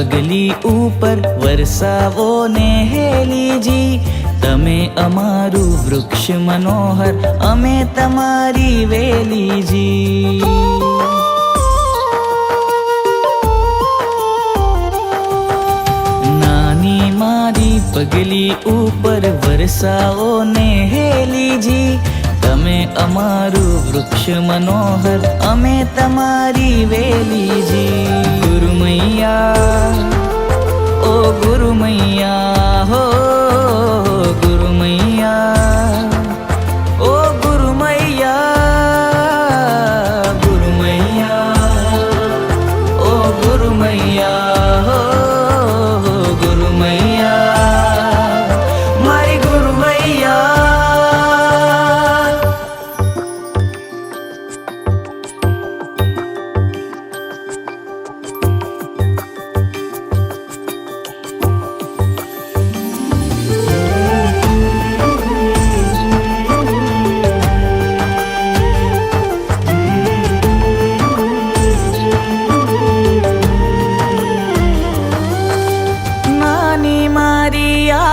પગલી ઉપર વરસાવો ને હેલીજી તમે અમારું વૃક્ષ મનોહર, અમે તમારી વેલીજી. નાની મારી પગલી ઉપર વરસાવો ને હેલીજી તમે અમારું વૃક્ષ મનોહર, અમે તમારી વેલીજી. ગુરુમૈયા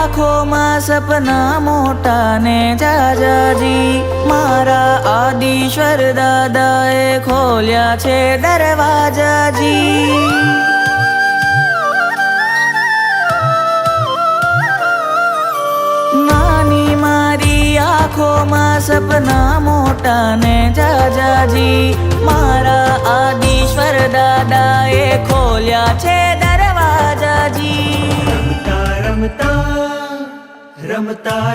આંખોમાં સપના મોટા ને જાજાજી. મારા આદિશ્વર દાદાએ ખોલ્યા છે દરવાજાજી. નાની મારી આંખોમાં સપના મોટા ને જાજાજી. મારા આદિશ્વર દાદાએ ખોલ્યા છે દરવાજાજી. રમતા રમતા રમતા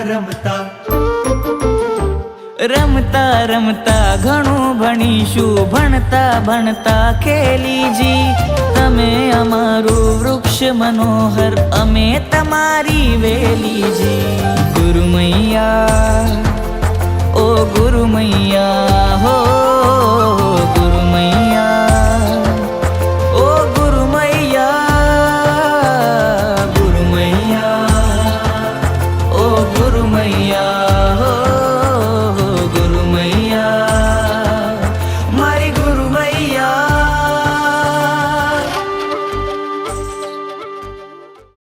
રમતા. ઘણું ભણીશું. ભણતા ભણતા ખેલીજી. તમે અમારું વૃક્ષ મનોહર અમે તમારી વેલીજી.